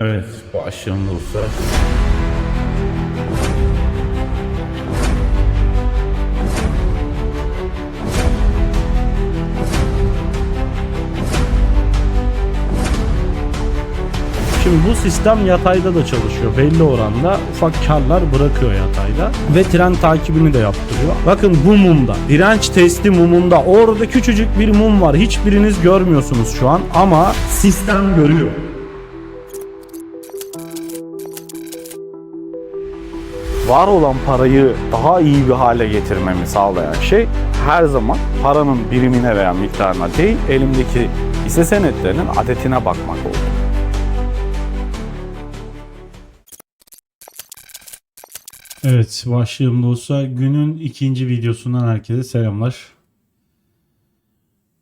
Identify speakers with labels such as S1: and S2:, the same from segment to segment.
S1: Evet başlayalım dostlar. Şimdi bu sistem yatayda da çalışıyor. Belli oranda ufak karlar bırakıyor yatayda. Ve tren takibini de yaptırıyor. Bakın bu mumda. Direnç testi mumunda. Orada küçücük bir mum var. Hiçbiriniz görmüyorsunuz şu an. Ama sistem görüyor. Var olan parayı daha iyi bir hale getirmemi sağlayan şey her zaman paranın birimine veya miktarına değil elimdeki hisse senetlerinin adetine bakmak oldu. Evet başlayalım dostlar. Günün ikinci videosundan herkese selamlar.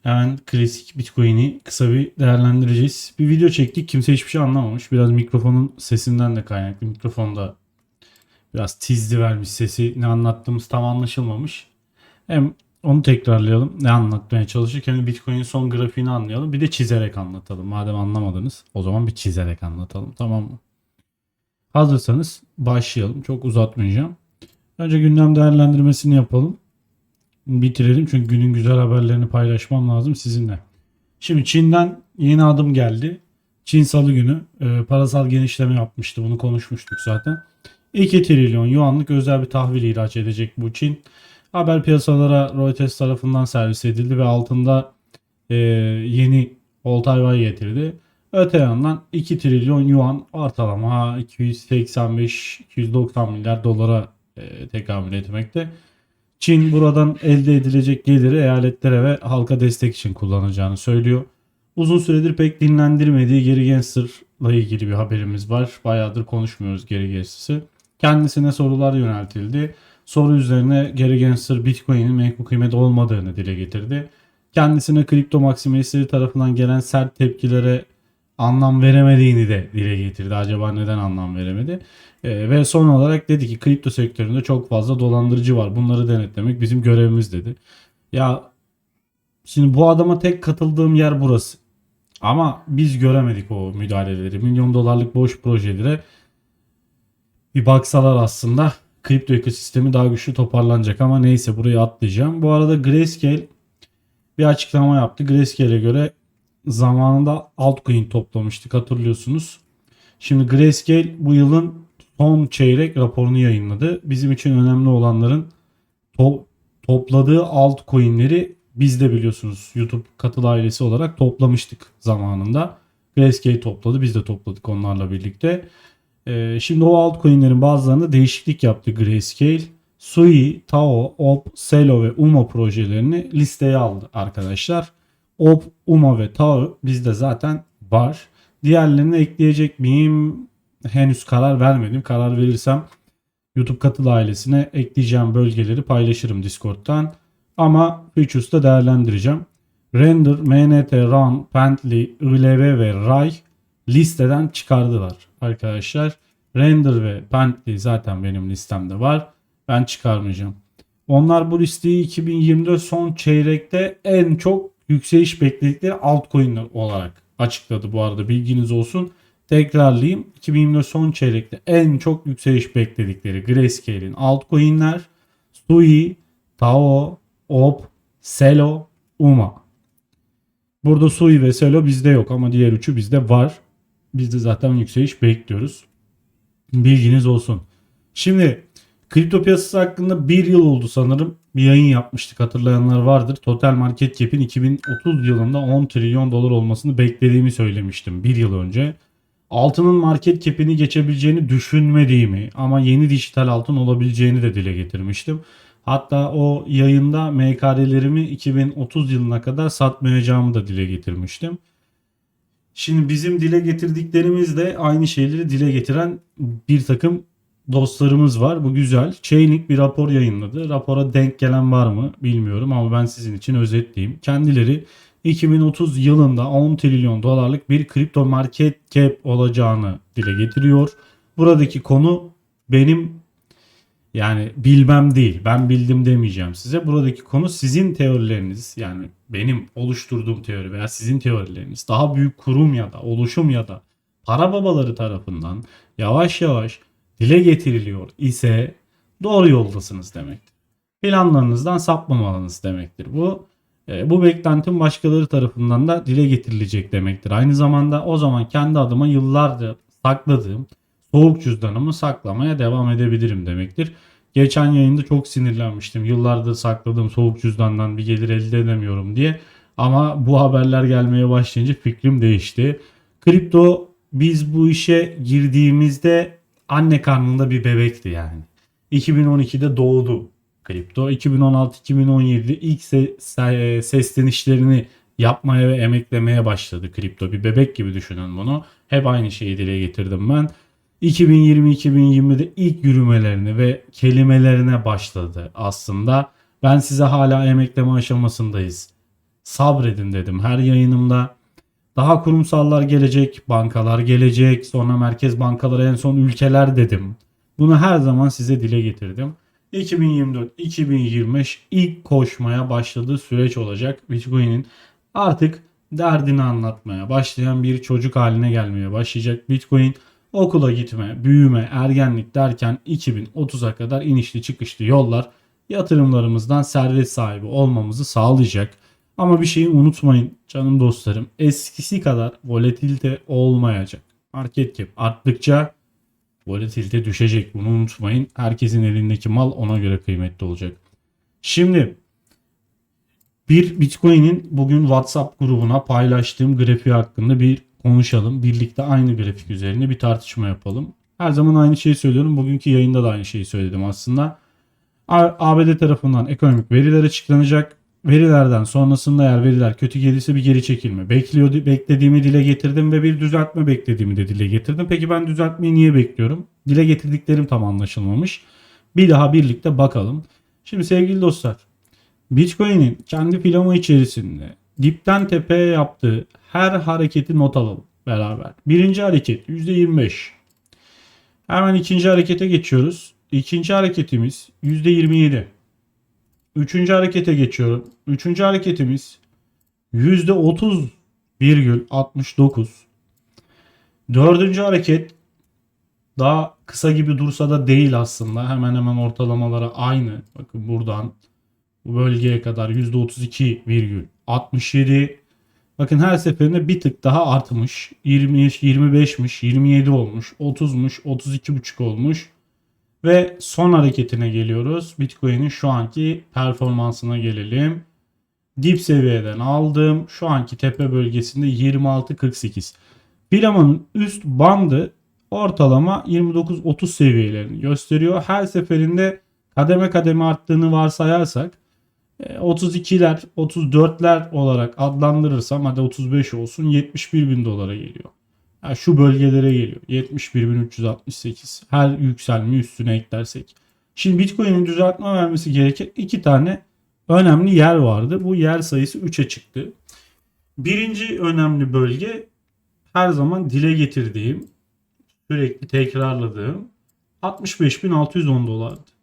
S1: Hemen klasik Bitcoin'i kısa bir değerlendireceğiz. Bir video çektik. Kimse hiçbir şey anlamamış. Biraz mikrofonun sesinden de kaynaklı. Mikrofonda biraz tizli vermiş sesi. Ne anlattığımız tam anlaşılmamış. Hem onu tekrarlayalım. Ne anlatmaya çalışırken hem Bitcoin'in son grafiğini anlayalım. Bir de çizerek anlatalım. Madem anlamadınız o zaman bir çizerek anlatalım. Tamam mı? Hazırsanız başlayalım. Çok uzatmayacağım. Önce gündem değerlendirmesini yapalım. Bitirelim çünkü günün güzel haberlerini paylaşmam lazım sizinle. Şimdi Çin'den yeni adım geldi. Çin salı günü e, parasal genişleme yapmıştı. Bunu konuşmuştuk zaten. 2 trilyon yuanlık özel bir tahvil ihraç edecek bu Çin. Haber piyasalara Reuters tarafından servis edildi ve altında e, yeni all getirdi. Öte yandan 2 trilyon yuan ortalama 285-290 milyar dolara e, tekamül etmekte. Çin buradan elde edilecek geliri eyaletlere ve halka destek için kullanacağını söylüyor. Uzun süredir pek dinlendirmediği Gary Gensler'la ilgili bir haberimiz var. Bayağıdır konuşmuyoruz Gary Gensler'ı. Kendisine sorular yöneltildi. Soru üzerine Gary Gensler Bitcoin'in menkul kıymet olmadığını dile getirdi. Kendisine kripto maksimalistleri tarafından gelen sert tepkilere anlam veremediğini de dile getirdi. Acaba neden anlam veremedi? Ee, ve son olarak dedi ki kripto sektöründe çok fazla dolandırıcı var. Bunları denetlemek bizim görevimiz dedi. Ya şimdi bu adama tek katıldığım yer burası. Ama biz göremedik o müdahaleleri. Milyon dolarlık boş projelere bir baksalar aslında kripto ekosistemi daha güçlü toparlanacak ama neyse burayı atlayacağım. Bu arada Grayscale bir açıklama yaptı. Grayscale'e göre zamanında altcoin toplamıştık hatırlıyorsunuz. Şimdi Grayscale bu yılın son çeyrek raporunu yayınladı. Bizim için önemli olanların to- topladığı altcoin'leri biz de biliyorsunuz YouTube katıl ailesi olarak toplamıştık zamanında. Grayscale topladı biz de topladık onlarla birlikte. Ee, şimdi o altcoin'lerin bazılarında değişiklik yaptı Grayscale. Sui, Tao, Op, Celo ve UMA projelerini listeye aldı arkadaşlar. Op, UMA ve Tao bizde zaten var. Diğerlerini ekleyecek miyim? Henüz karar vermedim. Karar verirsem YouTube katıl ailesine ekleyeceğim bölgeleri paylaşırım Discord'dan. Ama Futures'ta değerlendireceğim. Render, MNT, Run, Pently, ILV ve Ray listeden çıkardılar arkadaşlar. Render ve Pently zaten benim listemde var. Ben çıkarmayacağım. Onlar bu listeyi 2024 son çeyrekte en çok yükseliş bekledikleri altcoin'ler olarak açıkladı bu arada bilginiz olsun. Tekrarlayayım. 2024 son çeyrekte en çok yükseliş bekledikleri Grayscale'in altcoin'ler Sui, Tao, Op, Celo, UMA. Burada Sui ve Celo bizde yok ama diğer üçü bizde var. Biz de zaten yükseliş bekliyoruz. Bilginiz olsun. Şimdi kripto piyasası hakkında bir yıl oldu sanırım. Bir yayın yapmıştık hatırlayanlar vardır. Total market cap'in 2030 yılında 10 trilyon dolar olmasını beklediğimi söylemiştim bir yıl önce. Altının market cap'ini geçebileceğini düşünmediğimi ama yeni dijital altın olabileceğini de dile getirmiştim. Hatta o yayında MKR'lerimi 2030 yılına kadar satmayacağımı da dile getirmiştim. Şimdi bizim dile getirdiklerimiz de aynı şeyleri dile getiren bir takım dostlarımız var. Bu güzel. Chainlink bir rapor yayınladı. Rapora denk gelen var mı bilmiyorum ama ben sizin için özetleyeyim. Kendileri 2030 yılında 10 trilyon dolarlık bir kripto market cap olacağını dile getiriyor. Buradaki konu benim yani bilmem değil. Ben bildim demeyeceğim size. Buradaki konu sizin teorileriniz. Yani benim oluşturduğum teori veya sizin teorileriniz. Daha büyük kurum ya da oluşum ya da para babaları tarafından yavaş yavaş dile getiriliyor ise doğru yoldasınız demektir. Planlarınızdan sapmamalınız demektir. Bu e, bu beklentim başkaları tarafından da dile getirilecek demektir. Aynı zamanda o zaman kendi adıma yıllardır sakladığım soğuk cüzdanımı saklamaya devam edebilirim demektir. Geçen yayında çok sinirlenmiştim. Yıllardır sakladığım soğuk cüzdandan bir gelir elde edemiyorum diye. Ama bu haberler gelmeye başlayınca fikrim değişti. Kripto biz bu işe girdiğimizde anne karnında bir bebekti yani. 2012'de doğdu kripto. 2016-2017'de ilk se- se- seslenişlerini yapmaya ve emeklemeye başladı kripto. Bir bebek gibi düşünün bunu. Hep aynı şeyi dile getirdim ben. 2020-2020'de ilk yürümelerini ve kelimelerine başladı aslında. Ben size hala emekleme aşamasındayız. Sabredin dedim her yayınımda. Daha kurumsallar gelecek, bankalar gelecek, sonra merkez bankaları en son ülkeler dedim. Bunu her zaman size dile getirdim. 2024-2025 ilk koşmaya başladığı süreç olacak. Bitcoin'in artık derdini anlatmaya başlayan bir çocuk haline gelmeye başlayacak. Bitcoin okula gitme, büyüme, ergenlik derken 2030'a kadar inişli çıkışlı yollar yatırımlarımızdan servet sahibi olmamızı sağlayacak. Ama bir şeyi unutmayın canım dostlarım. Eskisi kadar volatilite olmayacak. Market cap arttıkça volatilite düşecek. Bunu unutmayın. Herkesin elindeki mal ona göre kıymetli olacak. Şimdi bir Bitcoin'in bugün WhatsApp grubuna paylaştığım grafiği hakkında bir konuşalım. Birlikte aynı grafik üzerine bir tartışma yapalım. Her zaman aynı şeyi söylüyorum. Bugünkü yayında da aynı şeyi söyledim aslında. ABD tarafından ekonomik veriler açıklanacak. Verilerden sonrasında eğer veriler kötü gelirse bir geri çekilme. Bekliyordu, beklediğimi dile getirdim ve bir düzeltme beklediğimi de dile getirdim. Peki ben düzeltmeyi niye bekliyorum? Dile getirdiklerim tam anlaşılmamış. Bir daha birlikte bakalım. Şimdi sevgili dostlar, Bitcoin'in kendi planı içerisinde dipten tepeye yaptığı her hareketi not alalım beraber. Birinci hareket %25. Hemen ikinci harekete geçiyoruz. İkinci hareketimiz %27. Üçüncü harekete geçiyorum. Üçüncü hareketimiz %30,69. Dördüncü hareket daha kısa gibi dursa da değil aslında. Hemen hemen ortalamalara aynı. Bakın buradan bu bölgeye kadar %32,67. Bakın her seferinde bir tık daha artmış. 20, 25'miş, 27 olmuş, 30'muş, 32,5 olmuş. Ve son hareketine geliyoruz. Bitcoin'in şu anki performansına gelelim. Dip seviyeden aldım. Şu anki tepe bölgesinde 26.48. Filamanın üst bandı ortalama 29-30 seviyelerini gösteriyor. Her seferinde kademe kademe arttığını varsayarsak 32'ler, 34'ler olarak adlandırırsam hadi 35 olsun 71 bin dolara geliyor. Yani şu bölgelere geliyor. 71.368. Her yükselme üstüne eklersek. Şimdi Bitcoin'in düzeltme vermesi gereken iki tane önemli yer vardı. Bu yer sayısı 3'e çıktı. Birinci önemli bölge her zaman dile getirdiğim, sürekli tekrarladığım 65.610 dolardı.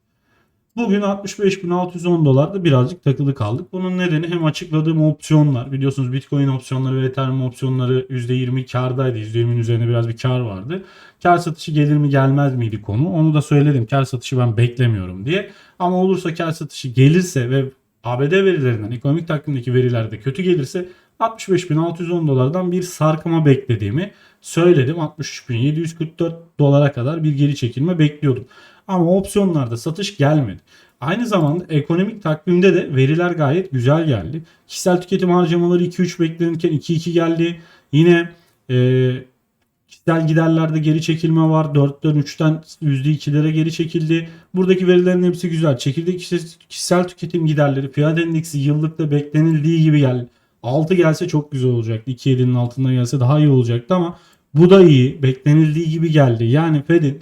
S1: Bugün 65.610 dolarda birazcık takılı kaldık. Bunun nedeni hem açıkladığım opsiyonlar. Biliyorsunuz Bitcoin opsiyonları ve Ethereum opsiyonları %20 kardaydı. %20'nin üzerinde biraz bir kar vardı. Kar satışı gelir mi gelmez miydi konu. Onu da söyledim. Kar satışı ben beklemiyorum diye. Ama olursa kar satışı gelirse ve ABD verilerinden, ekonomik takvimdeki verilerde kötü gelirse 65.610 dolardan bir sarkma beklediğimi söyledim. 63.744 dolara kadar bir geri çekilme bekliyordum. Ama opsiyonlarda satış gelmedi. Aynı zamanda ekonomik takvimde de veriler gayet güzel geldi. Kişisel tüketim harcamaları 2-3 beklenirken 2-2 geldi. Yine e, kişisel giderlerde geri çekilme var. 4'ten 3'ten %2'lere geri çekildi. Buradaki verilerin hepsi güzel. Çekildi kişisel, tüketim giderleri fiyat endeksi yıllıkta beklenildiği gibi geldi. 6 gelse çok güzel olacaktı. 2.7'nin altında gelse daha iyi olacaktı ama bu da iyi. Beklenildiği gibi geldi. Yani Fed'in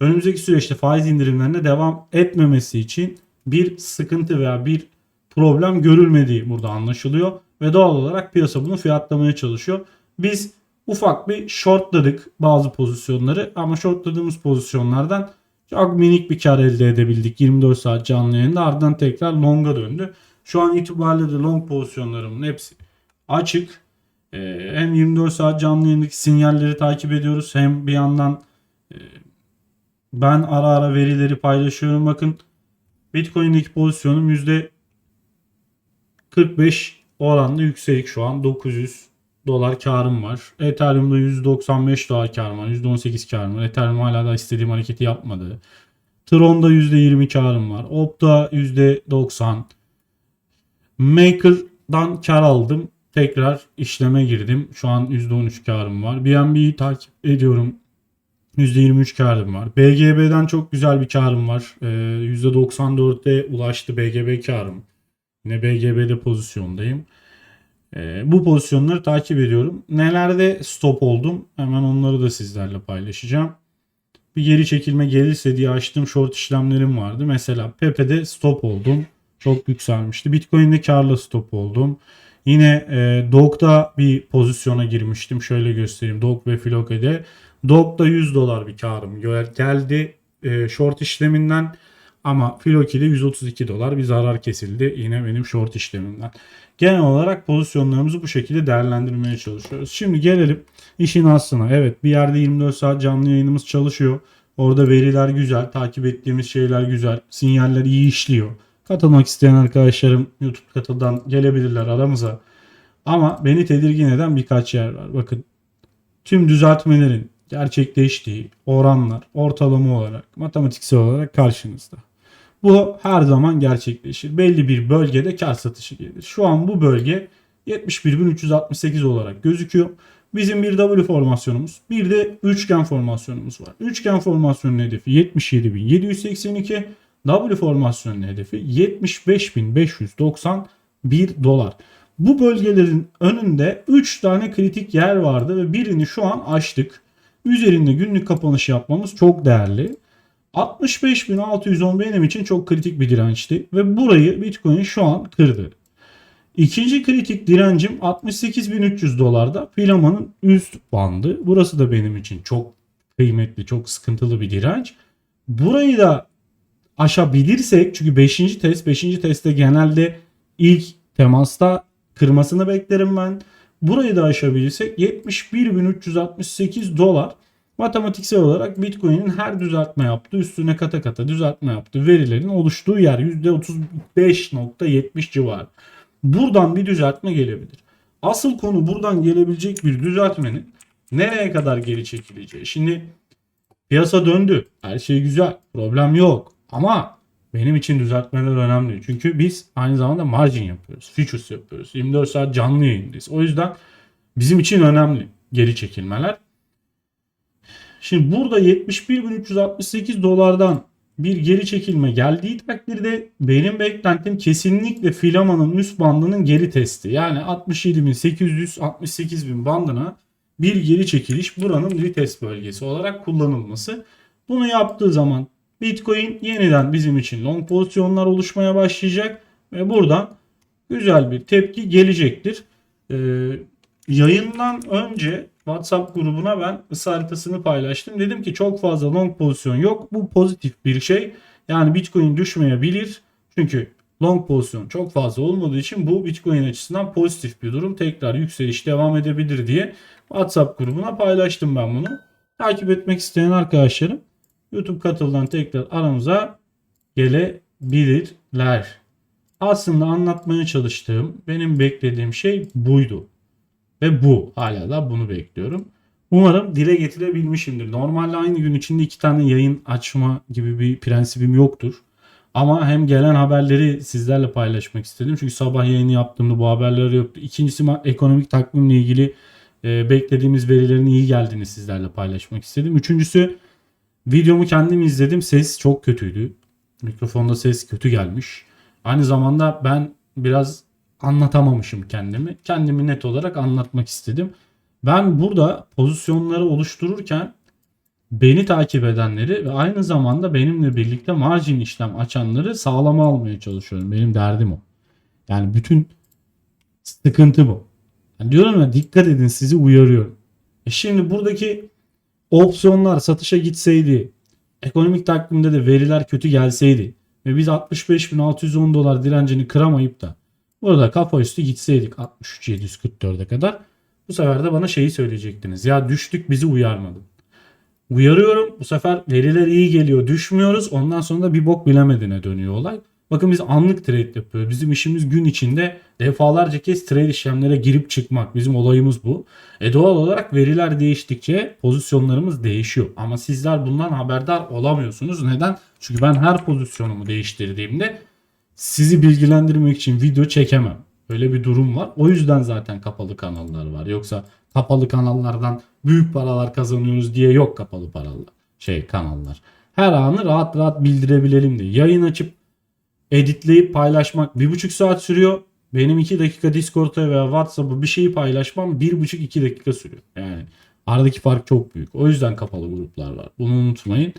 S1: önümüzdeki süreçte faiz indirimlerine devam etmemesi için bir sıkıntı veya bir problem görülmediği burada anlaşılıyor ve doğal olarak piyasa bunu fiyatlamaya çalışıyor. Biz ufak bir shortladık bazı pozisyonları ama shortladığımız pozisyonlardan çok minik bir kar elde edebildik 24 saat canlı yayında ardından tekrar long'a döndü. Şu an itibariyle de long pozisyonlarımın hepsi açık. Ee, hem 24 saat canlı yayındaki sinyalleri takip ediyoruz hem bir yandan e, ben ara ara verileri paylaşıyorum. Bakın Bitcoin'deki pozisyonum %45 oranla yükselik şu an 900 dolar karım var. Ethereum'da 195 dolar karım var. %18 karım var. Ethereum hala da istediğim hareketi yapmadı. Tron'da %20 karım var. Opta %90. Maker'dan kar aldım. Tekrar işleme girdim. Şu an %13 karım var. BNB'yi takip ediyorum. %23 karım var. BGB'den çok güzel bir karım var. Ee, %94'e ulaştı BGB karım. Yine BGB'de pozisyondayım. Ee, bu pozisyonları takip ediyorum. Nelerde stop oldum? Hemen onları da sizlerle paylaşacağım. Bir geri çekilme gelirse diye açtığım short işlemlerim vardı. Mesela Pepe'de stop oldum. Çok yükselmişti. Bitcoin'de karla stop oldum. Yine e, Dog'da bir pozisyona girmiştim. Şöyle göstereyim. Dog ve Floke'de. Dog'da 100 dolar bir karım gel- geldi e, short işleminden. Ama Floki'de 132 dolar bir zarar kesildi yine benim short işlemimden. Genel olarak pozisyonlarımızı bu şekilde değerlendirmeye çalışıyoruz. Şimdi gelelim işin aslına. Evet bir yerde 24 saat canlı yayınımız çalışıyor. Orada veriler güzel, takip ettiğimiz şeyler güzel, sinyaller iyi işliyor. Katılmak isteyen arkadaşlarım YouTube katıldan gelebilirler aramıza. Ama beni tedirgin eden birkaç yer var. Bakın tüm düzeltmelerin gerçekleştiği oranlar ortalama olarak, matematiksel olarak karşınızda. Bu her zaman gerçekleşir. Belli bir bölgede kar satışı gelir. Şu an bu bölge 71.368 olarak gözüküyor. Bizim bir W formasyonumuz, bir de üçgen formasyonumuz var. Üçgen formasyonun hedefi 77.782, W formasyonun hedefi 75.591 dolar. Bu bölgelerin önünde 3 tane kritik yer vardı ve birini şu an açtık. Üzerinde günlük kapanış yapmamız çok değerli. 65.610 benim için çok kritik bir dirençti ve burayı Bitcoin şu an kırdı. İkinci kritik direncim 68.300 dolarda filamanın üst bandı. Burası da benim için çok kıymetli, çok sıkıntılı bir direnç. Burayı da aşabilirsek çünkü 5. test 5. testte genelde ilk temasta kırmasını beklerim ben. Burayı da aşabilirsek 71.368 dolar matematiksel olarak Bitcoin'in her düzeltme yaptığı üstüne kata kata düzeltme yaptığı verilerin oluştuğu yer %35.70 civarı. Buradan bir düzeltme gelebilir. Asıl konu buradan gelebilecek bir düzeltmenin nereye kadar geri çekileceği. Şimdi piyasa döndü. Her şey güzel. Problem yok. Ama benim için düzeltmeler önemli. Çünkü biz aynı zamanda margin yapıyoruz. Futures yapıyoruz. 24 saat canlı yayındayız. O yüzden bizim için önemli geri çekilmeler. Şimdi burada 71.368 dolardan bir geri çekilme geldiği takdirde benim beklentim kesinlikle filamanın üst bandının geri testi. Yani 67.800-68.000 bandına bir geri çekiliş buranın retest bölgesi olarak kullanılması. Bunu yaptığı zaman Bitcoin yeniden bizim için long pozisyonlar oluşmaya başlayacak ve buradan güzel bir tepki gelecektir. Ee, yayından önce WhatsApp grubuna ben ısı haritasını paylaştım. Dedim ki çok fazla long pozisyon yok. Bu pozitif bir şey. Yani Bitcoin düşmeyebilir. Çünkü long pozisyon çok fazla olmadığı için bu Bitcoin açısından pozitif bir durum. Tekrar yükseliş devam edebilir diye WhatsApp grubuna paylaştım ben bunu. Takip etmek isteyen arkadaşlarım YouTube katıldan tekrar aramıza gelebilirler. Aslında anlatmaya çalıştığım, benim beklediğim şey buydu. Ve bu. Hala da bunu bekliyorum. Umarım dile getirebilmişimdir. Normalde aynı gün içinde iki tane yayın açma gibi bir prensibim yoktur. Ama hem gelen haberleri sizlerle paylaşmak istedim. Çünkü sabah yayını yaptığımda bu haberler yoktu. İkincisi ekonomik takvimle ilgili e, beklediğimiz verilerin iyi geldiğini sizlerle paylaşmak istedim. Üçüncüsü videomu kendim izledim. Ses çok kötüydü. Mikrofonda ses kötü gelmiş. Aynı zamanda ben biraz anlatamamışım kendimi. Kendimi net olarak anlatmak istedim. Ben burada pozisyonları oluştururken beni takip edenleri ve aynı zamanda benimle birlikte margin işlem açanları sağlama almaya çalışıyorum. Benim derdim o. Yani bütün sıkıntı bu. Yani diyorum ya dikkat edin sizi uyarıyorum. E şimdi buradaki opsiyonlar satışa gitseydi, ekonomik takvimde de veriler kötü gelseydi ve biz 65.610 dolar direncini kıramayıp da Burada kafa üstü gitseydik 63.744'e kadar Bu sefer de bana şeyi söyleyecektiniz. Ya düştük bizi uyarmadın. Uyarıyorum. Bu sefer veriler iyi geliyor. Düşmüyoruz. Ondan sonra da bir bok bilemediğine dönüyor olay. Bakın biz anlık trade yapıyoruz. Bizim işimiz gün içinde defalarca kez trade işlemlere girip çıkmak. Bizim olayımız bu. E doğal olarak veriler değiştikçe pozisyonlarımız değişiyor. Ama sizler bundan haberdar olamıyorsunuz. Neden? Çünkü ben her pozisyonumu değiştirdiğimde sizi bilgilendirmek için video çekemem. Öyle bir durum var. O yüzden zaten kapalı kanallar var. Yoksa kapalı kanallardan büyük paralar kazanıyoruz diye yok kapalı paralar. Şey kanallar. Her anı rahat rahat bildirebilelim diye. Yayın açıp editleyip paylaşmak bir buçuk saat sürüyor. Benim iki dakika Discord'a veya WhatsApp'a bir şeyi paylaşmam bir buçuk iki dakika sürüyor. Yani aradaki fark çok büyük. O yüzden kapalı gruplar var. Bunu unutmayın.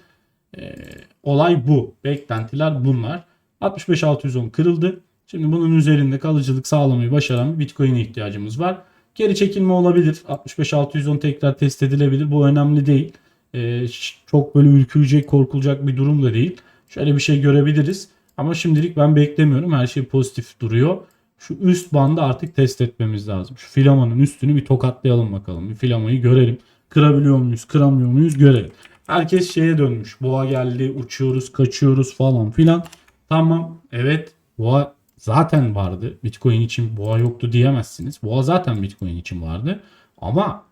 S1: Ee, olay bu. Beklentiler bunlar. 65-610 kırıldı. Şimdi bunun üzerinde kalıcılık sağlamayı başaran bir Bitcoin'e ihtiyacımız var. Geri çekilme olabilir. 65-610 tekrar test edilebilir. Bu önemli değil. Ee, çok böyle ürkülecek, korkulacak bir durum da değil. Şöyle bir şey görebiliriz. Ama şimdilik ben beklemiyorum. Her şey pozitif duruyor. Şu üst bandı artık test etmemiz lazım. Şu filamanın üstünü bir tokatlayalım bakalım. Bir filamayı görelim. Kırabiliyor muyuz, kıramıyor muyuz görelim. Herkes şeye dönmüş. Boğa geldi, uçuyoruz, kaçıyoruz falan filan. Tamam, evet. Boğa zaten vardı. Bitcoin için boğa yoktu diyemezsiniz. Boğa zaten Bitcoin için vardı. Ama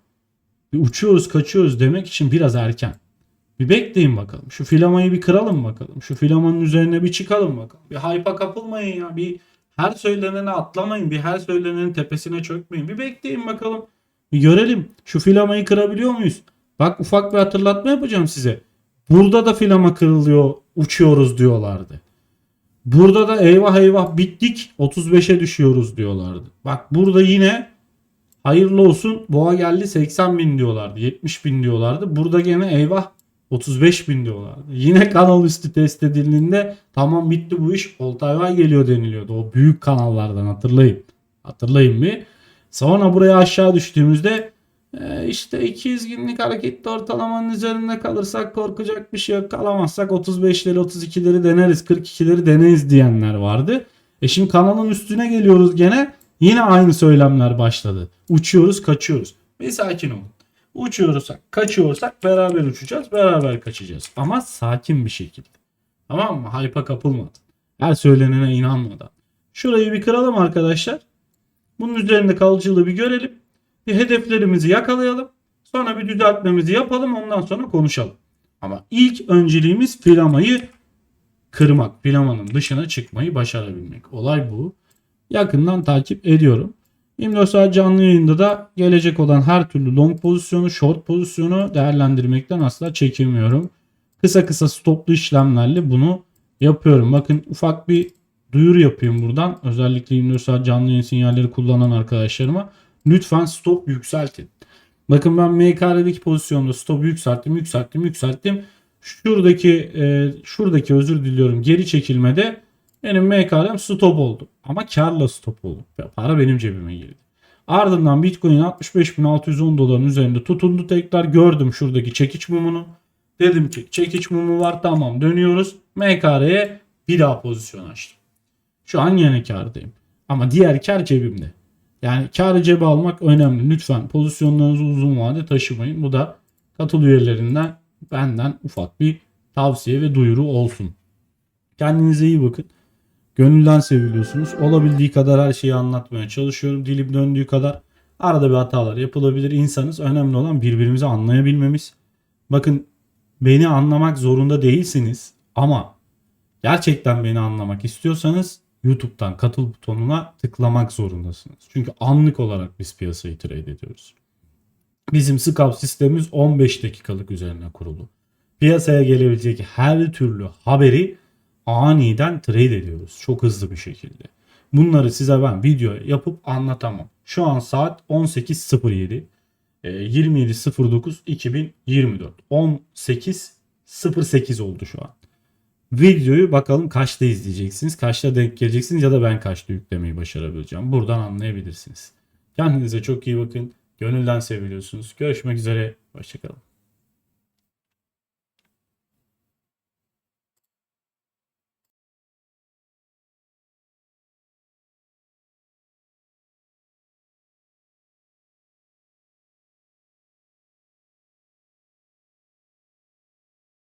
S1: uçuyoruz, kaçıyoruz demek için biraz erken. Bir bekleyin bakalım. Şu filamayı bir kıralım bakalım. Şu filamanın üzerine bir çıkalım bakalım. Bir hype'a kapılmayın ya. Bir her söylenene atlamayın. Bir her söylenenin tepesine çökmeyin. Bir bekleyin bakalım. Bir görelim. Şu filamayı kırabiliyor muyuz? Bak ufak bir hatırlatma yapacağım size. Burada da filama kırılıyor. Uçuyoruz diyorlardı. Burada da eyvah eyvah bittik 35'e düşüyoruz diyorlardı. Bak burada yine hayırlı olsun boğa geldi 80 bin diyorlardı 70 bin diyorlardı. Burada gene eyvah 35 bin diyorlardı. Yine kanal üstü test edildiğinde tamam bitti bu iş Oltayvay geliyor deniliyordu. O büyük kanallardan hatırlayın. Hatırlayın bir. Sonra buraya aşağı düştüğümüzde e, işte 200 günlük hareketli ortalamanın üzerinde kalırsak korkacak bir şey yok. Kalamazsak 35'leri 32'leri deneriz 42'leri deneriz diyenler vardı. E şimdi kanalın üstüne geliyoruz gene. Yine aynı söylemler başladı. Uçuyoruz kaçıyoruz. Bir sakin olun. Uçuyorsak, kaçıyorsak beraber uçacağız, beraber kaçacağız. Ama sakin bir şekilde. Tamam mı? Hype'a kapılmadan. Her söylenene inanmadan. Şurayı bir kıralım arkadaşlar. Bunun üzerinde kalıcılığı bir görelim. Bir hedeflerimizi yakalayalım. Sonra bir düzeltmemizi yapalım. Ondan sonra konuşalım. Ama ilk önceliğimiz filamayı kırmak. Filamanın dışına çıkmayı başarabilmek. Olay bu. Yakından takip ediyorum. 24 saat canlı yayında da gelecek olan her türlü long pozisyonu, short pozisyonu değerlendirmekten asla çekinmiyorum. Kısa kısa stoplu işlemlerle bunu yapıyorum. Bakın ufak bir duyuru yapayım buradan. Özellikle 24 saat canlı yayın sinyalleri kullanan arkadaşlarıma. Lütfen stop yükseltin. Bakın ben MKR'deki pozisyonda stop yükselttim, yükselttim, yükselttim. Şuradaki e, şuradaki özür diliyorum geri çekilmede benim MKR'm stop oldu. Ama karla stop oldu. Para benim cebime girdi. Ardından Bitcoin 65.610 doların üzerinde tutundu tekrar gördüm şuradaki çekiç mumunu. Dedim ki çekiç mumu var tamam dönüyoruz. MKR'ye bir daha pozisyon açtım. Şu an yine kardayım. Ama diğer kar cebimde. Yani karı cebe almak önemli. Lütfen pozisyonlarınızı uzun vade taşımayın. Bu da katıl üyelerinden benden ufak bir tavsiye ve duyuru olsun. Kendinize iyi bakın. Gönülden seviliyorsunuz. Olabildiği kadar her şeyi anlatmaya çalışıyorum. Dilim döndüğü kadar arada bir hatalar yapılabilir. İnsanız. Önemli olan birbirimizi anlayabilmemiz. Bakın beni anlamak zorunda değilsiniz ama gerçekten beni anlamak istiyorsanız YouTube'dan katıl butonuna tıklamak zorundasınız. Çünkü anlık olarak biz piyasayı trade ediyoruz. Bizim scalp sistemimiz 15 dakikalık üzerine kurulu. Piyasaya gelebilecek her türlü haberi aniden trade ediyoruz. Çok hızlı bir şekilde. Bunları size ben video yapıp anlatamam. Şu an saat 18.07. 27.09.2024. 18.08 oldu şu an. Videoyu bakalım kaçta izleyeceksiniz, kaçta denk geleceksiniz ya da ben kaçta yüklemeyi başarabileceğim. Buradan anlayabilirsiniz. Kendinize çok iyi bakın. Gönülden seviliyorsunuz. Görüşmek üzere. Hoşçakalın.